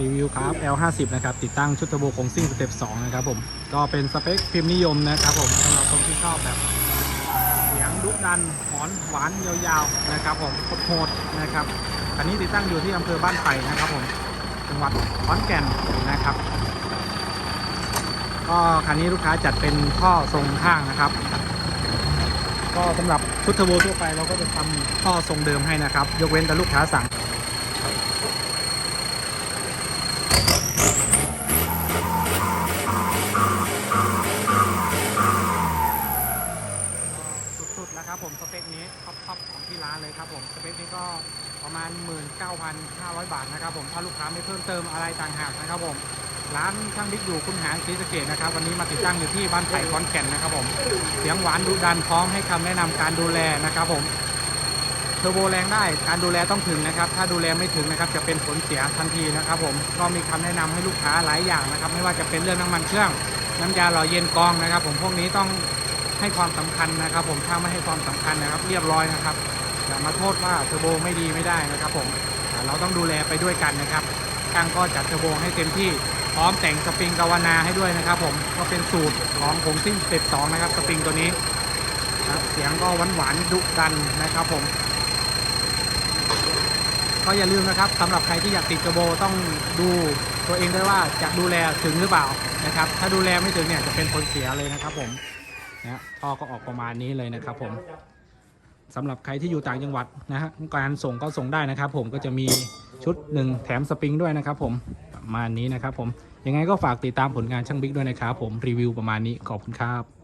รีวิวครับ L50 นะครับติดตั้งชุดเทอร์โบของซิ่งสเต็ป2นะครับผมก็เป็นสเปคพิมพ์นิยมนะครับผมสำหรับคนที่ชอบแบบเสียงดุดันหอนหวานยาวๆนะครับผมโหดนะครับคันนี้ติดตั้งอยู่ที่อำเภอบ้านไผ่นะครับผมจังหวัดขอนแก่นนะครับก็คันนี้ลูกค้าจัดเป็นท่อทรงข้างนะครับ ก็สำหรับชุดเทอร์โบทั่วไปเราก็จะทำท่อทรงเดิมให้นะครับ ยกเว้นแต่ลูกค้าสั่ง ปคนี้ท็อปๆของที่ร้านเลยครับผมสเปคนี้ก็ประมาณ 19,500 บาทนะครับผมถ้าลูกค้าไม่เพิ่มเติมอะไรต่างหากนะครับผมร้านช่างบิ๊กอยู่คุณหารศรีสะเกดนะครับ วันนี้มาติดตั้งอยู่ที่บ้านไผ่ขอนแก่นนะครับผม เสียงหวานดุดันพร้อมให้คำแนะนำการดูแลนะครับผมเทอร์โบแรงได้การดูแลต้องถึงนะครับ ถ้าดูแลไม่ถึงนะครับจะเป็นผลเสียทันทีนะครับผมก็มีคำแนะนำให้ลูกค้าหลายอย่างนะครับ ไม่ว่าจะเป็นเรื่องน้ำมันเครื่องน้ำยาหล่อเย็นกองนะครับ ผมพวกนี้ต้อง ให้ความสำคัญนะครับ ผมถ้าไม่ให้ความสำคัญนะครับ เรียบร้อยนะครับอย่ามาโทษว่าเทอร์โบไม่ดีไม่ได้นะครับ ผมเราต้องดูแลไปด้วยกันนะครับช่างก็จัดเทอร์โบให้เต็มที่พร้อมแต่งสปริงกาวนาให้ด้วยนะครับ ผมก็เป็นสูตรของผงซิ่งสเต็ปสองนะครับสปริงตัวนี้นะเสียงก็หวานหวานดุดันนะครับผม ก็อย่าลืมนะครับสำหรับใครที่อยากติดเทอร์โบต้องดูตัวเองด้วยว่าจะดูแลถึงหรือเปล่านะครับ ถ้าดูแลไม่ถึงเนี่ยจะเป็นผลเสียเลยนะครับผม นะท่อก็ออกประมาณนี้เลยนะครับผมสำหรับใครที่อยู่ต่างจังหวัดนะฮะการส่งก็ส่งได้นะครับ ผมก็จะมีชุดหนึ่งแถมสปริงด้วยนะครับ ผมประมาณนี้นะครับ ผมยังไงก็ฝากติดตามผลงานช่างบิ๊กด้วยนะครับ ผมรีวิวประมาณนี้ขอบคุณครับ